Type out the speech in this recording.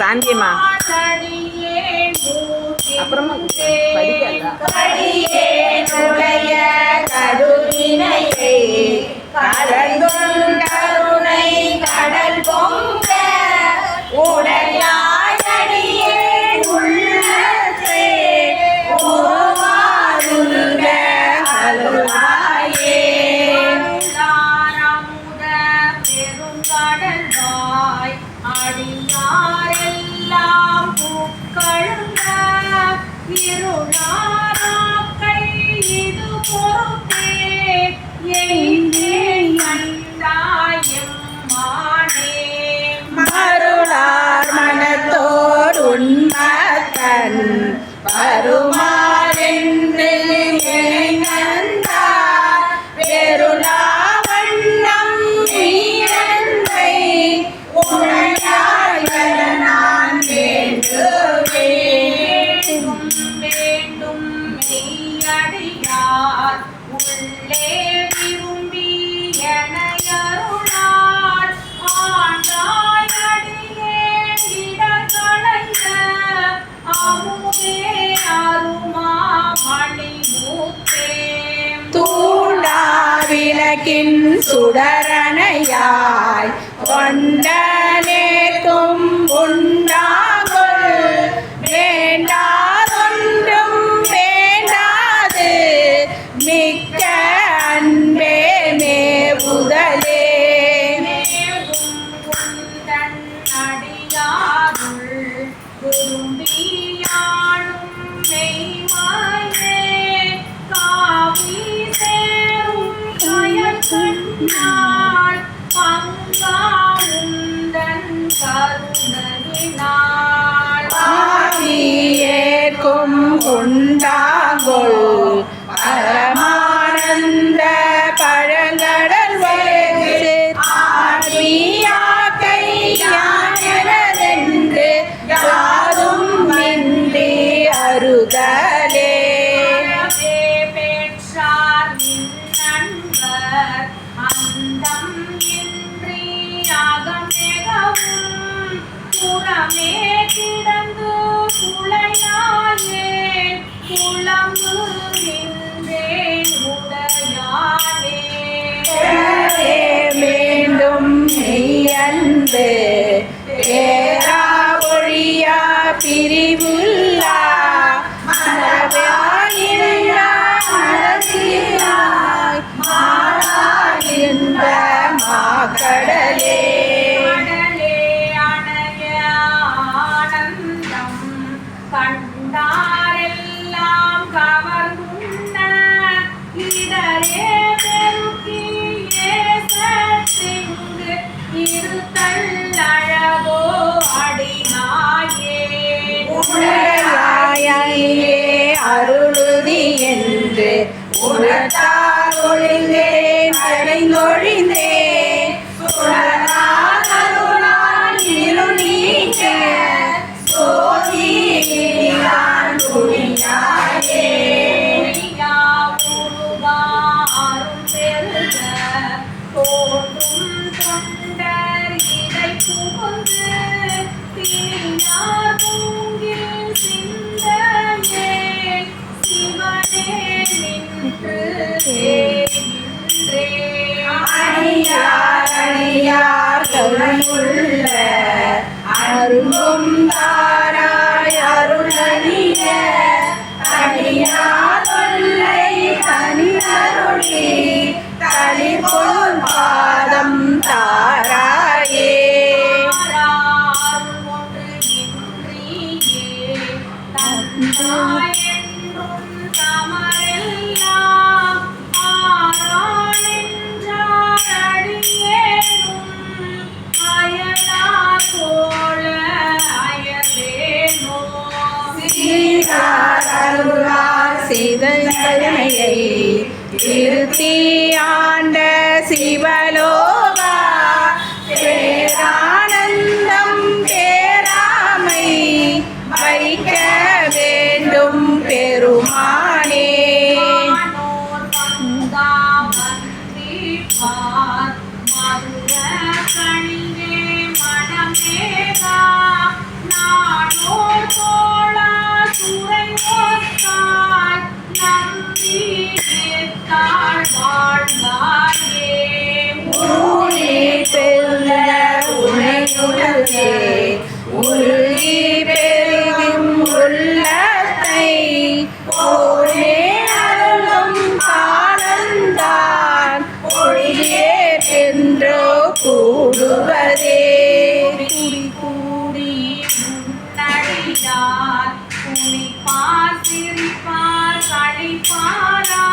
சாந்தியம்மா. அப்புறமா படிக்காதா? இருளாராக்கை இது பொறுப்பே எங்கே கண்டாயம் மானே மருளார் மனத்தோடு உண்மத்தன் வருமாறென்று சுடரணையாய் கொண்டனே தும் கருணையினாள் உண்டாகுள் பரமானந்த பழங்கடல் ஆடியாக்கையானதென்று யாரும் இன்றி அருகலே. அறவே பெற்றார் நின் நண்பர் அந்தம் இன்றி அகமெகவும் புறமே கிடந்து குளையாயே குளம்பு உடையானே. மீண்டும் மெய்யன்பு பேரா ஒழியா பிரிவுள்ளா மாக்கடலே கடலே அணைய ஆனந்தம். கண்டாரெல்லாம் கவர்ந்துண்ண. இடரே பெருக்கி ஏசத்திங்கு இருத்தல் அழகோ அடிநாயே உடையாயே அருளுதி என்று. உணர்த்தார் ஒழிந்தேன் அடைந்தொழிந்தேன் பிணியார் மூங்கில் கருணையுள்ள அருளும் தாராய் தொல்லை தனி அருளி தளிபோல் சிதனையை திருத்தி உருகி பெருகும் உள்ளத்தை. ஓனே அருளும் காலந்தான். ஒளியே என்றோ கூடுவதே. கூடி கூடி முன்னடியார். குனிப்பார் சிரிப்பார் கழிப்பாராய்